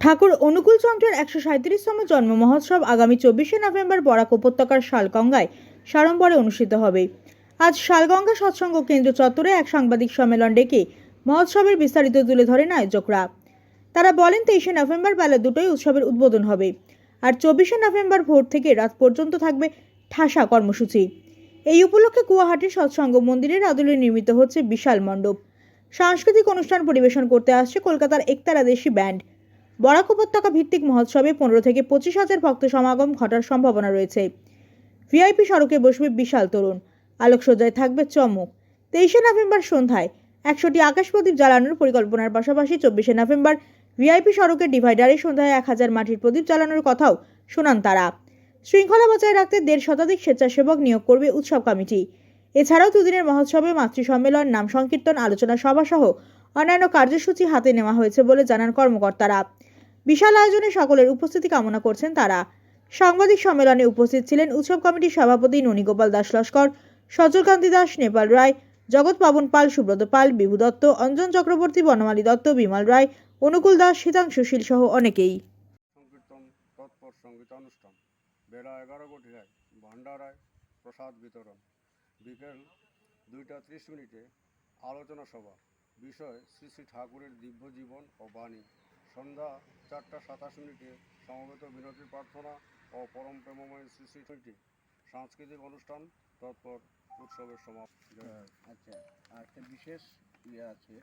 ঠাকুর অনুকূল চন্দ্রের একশো সাঁত্রিশতম জন্ম মহোৎসব আগামী চব্বিশে নভেম্বর বরাক উপত্যকার শালগঙ্গায় সাড়ম্বরে অনুষ্ঠিত হবে। আজ শালগঙ্গা সৎসঙ্গ কেন্দ্র চত্বরে এক সাংবাদিক সম্মেলন ডেকে মহোৎসবের বিস্তারিত তুলে ধরেন আয়োজকরা। তারা বলেন, তেইশে নভেম্বর বেলা দুটোই উৎসবের উদ্বোধন হবে আর চব্বিশে নভেম্বর ভোর থেকে রাত পর্যন্ত থাকবে ঠাসা কর্মসূচি। এই উপলক্ষে গুয়াহাটির সৎসঙ্গ মন্দিরের আদলে নির্মিত হচ্ছে বিশাল মণ্ডপ। সাংস্কৃতিক অনুষ্ঠান পরিবেশন করতে আসছে কলকাতার একতারা দেশি ব্যান্ড। বরাক উপত্যকা ভিত্তিক মহোৎসবে পনেরো থেকে পঁচিশ হাজার ভক্ত সমাগম ঘটার সম্ভাবনা রয়েছে। ভিআইপি সড়কে বসবে বিশাল তরুণ। আলোকসজ্জায় থাকবে চমক। তেইশে নভেম্বর সন্ধ্যায় একশোটি আকাশ প্রদীপ জ্বালানোর পরিকল্পনার পাশাপাশি চব্বিশে নভেম্বর ভিআইপি সড়কের ডিভাইডারে সন্ধ্যায় এক হাজার মাটির প্রদীপ জ্বালানোর কথাও শোনান তারা। শৃঙ্খলা বজায় রাখতে দেড় শতাধিক স্বেচ্ছাসেবক নিয়োগ করবে উৎসব কমিটি। এছাড়াও দুদিনের মহোৎসবে মাতৃ সম্মেলন নাম সংকীর্তন, আলোচনা সভা সহ অন্যান্য কার্যসূচি হাতে নেওয়া হয়েছে বলে জানান কর্মকর্তারা। বিশাল আয়োজনে সকলের উপস্থিতি কামনা করছেন তারা। সাংবাদিক সম্মেলনে উপস্থিত ছিলেন উৎসব কমিটির সভাপতি ননীগোপাল দাস লস্কর সজলকান্তি দাস, নেপাল রায়, জগৎ পাবন পাল, সুব্রত পাল, বিভু দত্ত, অঞ্জন চক্রবর্তী, বনমালী দত্ত, বিমল রায়, অনুকূল দাস শীতাংশু শীল সহ অনেকেই। প্রসাদ বিতরণ, বিকেল দুইটা ত্রিশ মিনিটে আলোচনা সভা, বিষয় শ্রী শ্রী ঠাকুরের দিব্য জীবন ও বাণী। সন্ধ্যা চারটা সাতাশ মিনিটে সমবেত বিনতি প্রার্থনা ও পরম প্রেমময় শ্রী শ্রী সাংস্কৃতিক অনুষ্ঠান তৎপর উৎসবের সমাপ্তি। আচ্ছা আর একটা বিশেষ ইয়ে আছে।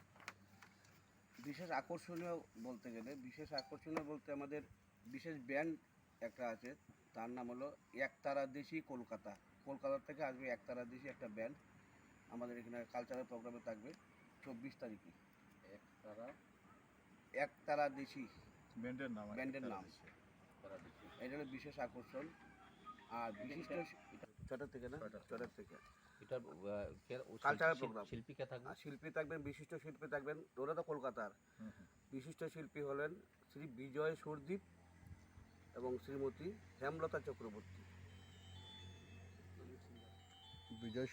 বিশেষ আকর্ষণীয় বলতে গেলে বিশেষ আকর্ষণীয় বলতে আমাদের বিশেষ ব্যান্ড একটা আছে তার নাম হলো একতারা দেশি কলকাতা। কলকাতা থেকে আসবে একতারা দেশি একটা ব্যান্ড। আমাদের এখানে কালচারাল প্রোগ্রামে থাকবে চব্বিশ তারিখে। একতারা একতারা দেশি। ব্যান্ডের নাম ব্যান্ডের নাম। এটা হলো বিশেষ আকর্ষণ। আর বিশিষ্ট ছটার থেকে না? ছটার থেকে। ছটার থেকে। এটা আহ, কে- ও শিল্পী- কে থাকবে? শিল্পী থাকবেন বিশিষ্ট শিল্পী থাকবেন ওরা তো কলকাতার। বিশিষ্ট শিল্পী হলেন শ্রী বিজয় সুরদীপ এবং শ্রীমতী হেমলতা চক্রবর্তী। বিজয়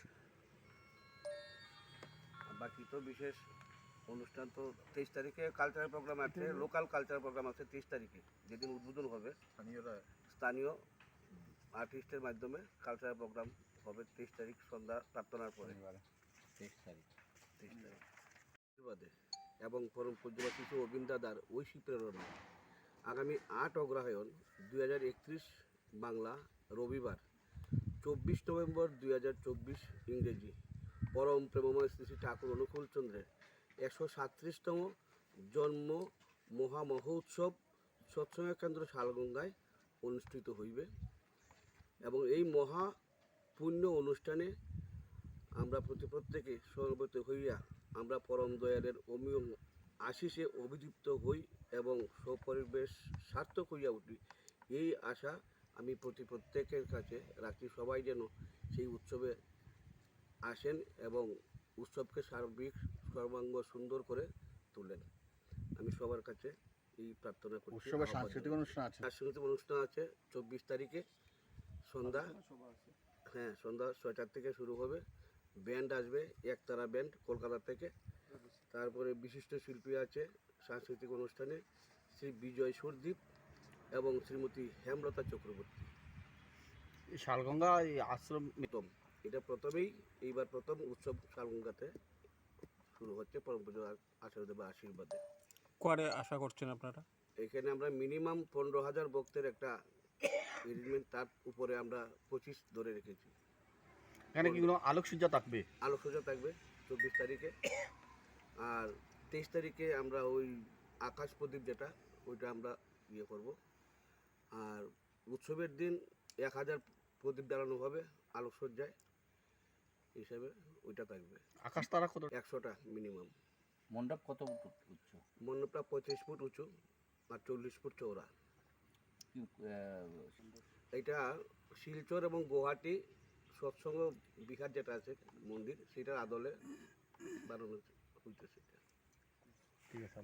আর বাকি তো বিশেষ অনুষ্ঠান তো তেইশ তারিখে কালচারাল প্রোগ্রাম আছে লোকাল কালচারাল প্রোগ্রাম আছে তেইশ তারিখে যেদিন উদ্বোধন হবে। স্থানীয়রা। স্থানীয় আর্টিস্টের মাধ্যমে কালচারাল প্রোগ্রাম হবে তেইশ তারিখ সন্ধ্যা প্রার্থনার পরে। তেইশ তারিখ। তেইশ তারিখ। এবং পরম পূজ্যবা শিশু অবিন দাদার ঐশী প্রেরণা। আগামী আট অগ্রহায়ণ দুই হাজার একত্রিশ বাংলা রবিবার চব্বিশ নভেম্বর দুই হাজার চব্বিশ ইংরেজি। পরম প্রেমময় শ্রী শ্রী ঠাকুর অনুকূল চন্দ্রের একশো সাতত্রিশতম জন্ম মহামহোৎসব সৎসঙ্গ কেন্দ্র শালগঙ্গায় অনুষ্ঠিত হইবে এবং এই মহা পুণ্য অনুষ্ঠানে আমরা প্রতি প্রত্যেকে সর্বত হইয়া আমরা পরম দয়ালের অমীয় আশিসে অভিযুক্ত হই এবং সপরিবেশ সার্থক হইয়া উঠি। এই আশা আমি প্রতি প্রত্যেকের কাছে রাখি। সবাই যেন সেই উৎসবে আসেন এবং উৎসবকে সার্বিক সর্বাঙ্গ সুন্দর করে তোলেন আমি সবার কাছে এই প্রার্থনা করছি। উৎসবের সাংস্কৃতিক অনুষ্ঠান আছে। সাংস্কৃতিক অনুষ্ঠান আছে চব্বিশ তারিখে সন্ধ্যা। হ্যাঁ সন্ধ্যা ছয়টার থেকে শুরু হবে। ব্যান্ড আসবে একতারা ব্যান্ড কলকাতা থেকে। তারপরে বিশিষ্ট শিল্পী আছে সাংস্কৃতিক অনুষ্ঠানে শ্রী বিজয় সুরদীপ এবং শ্রীমতী হেমলতা চক্রবর্তী। শালগঙ্গা এই আশ্রম প্রথম। এটা প্রথমেই এইবার প্রথম উৎসব শালগঙ্গাতে শুরু হচ্ছে পরম্পরা আচার্যদেবের আশীর্বাদে করে আশা করছেন আপনারা? এখানে আমরা মিনিমাম পনেরো হাজার ভক্তের একটা এরেঞ্জমেন্ট তার উপরে আমরা পঁচিশ ধরে রেখেছি। এখানে কি কোনো আলোকসজ্জা থাকবে? আলোকসজ্জা থাকবে চব্বিশ তারিখে। আর তেইশ তারিখে আমরা ওই আকাশ প্রদীপ যেটা ওইটা আমরা ইয়ে করব। আর উৎসবের দিন এক হাজার প্রদীপ জ্বালানো হবে আলোকসজ্জায়। হিসাবে ওইটা থাকবে। আকাশ তারা কত? একশোটা মিনিমাম মণ্ডপ কত উঁচু- উচ্চ? মণ্ডপটা পঁচিশ ফুট উঁচু আর চল্লিশ ফুট চৌড়া এটা শিলচর এবং গুয়াহাটি সৎসঙ্গ বিহার যেটা আছে মন্দির সেটার আদলে বানানো হইতেছে এটা। ঠিক আছে